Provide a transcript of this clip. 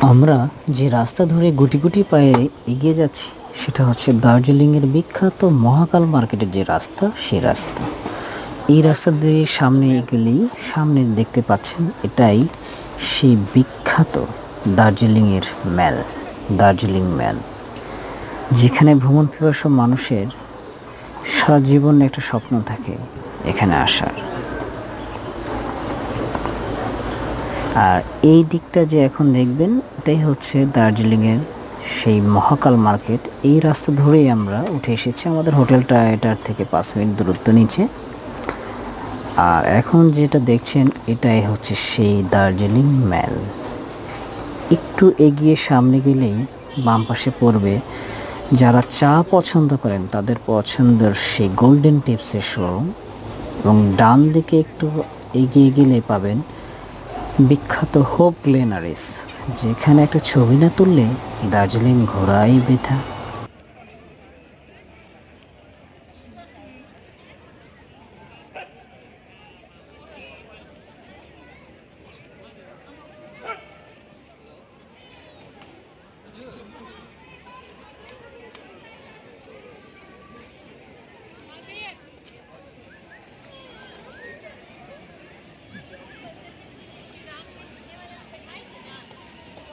আমরা যে রাস্তা ধরে গুটি গুটি পায়ে এগিয়ে যাচ্ছি, সেটা হচ্ছে দার্জিলিংয়ের বিখ্যাত মহাকাল মার্কেটের যে রাস্তা সেই রাস্তা। এই রাস্তা দিয়ে সামনে গেলেই সামনে দেখতে পাচ্ছেন এটাই সেই বিখ্যাত দার্জিলিংয়ের ম্যাল, দার্জিলিং ম্যাল, যেখানে ভ্রমণ পিপাসু মানুষের সারা জীবন একটা স্বপ্ন থাকে এখানে আসার। আর এই দিকটা যে এখন দেখবেন, এটাই হচ্ছে দার্জিলিংয়ের সেই মহাকাল মার্কেট। এই রাস্তা ধরেই আমরা উঠে এসেছি আমাদের হোটেলটা এটার থেকে পাঁচ মিনিট দূরত্ব নিচে। আর এখন যেটা দেখছেন, এটাই হচ্ছে সেই দার্জিলিং ম্যাল একটু এগিয়ে সামনে গেলেই বাম পাশে পড়বে, যারা চা পছন্দ করেন, তাদের পছন্দের সেই গোল্ডেন টিপসের শোরুম এবং ডান দিকে একটু এগিয়ে গেলে পাবেন বিখ্যাত হোপ গ্লেনারিস যেখানে একটা ছবি না তুললে দার্জিলিং ঘোরাই বৃথা।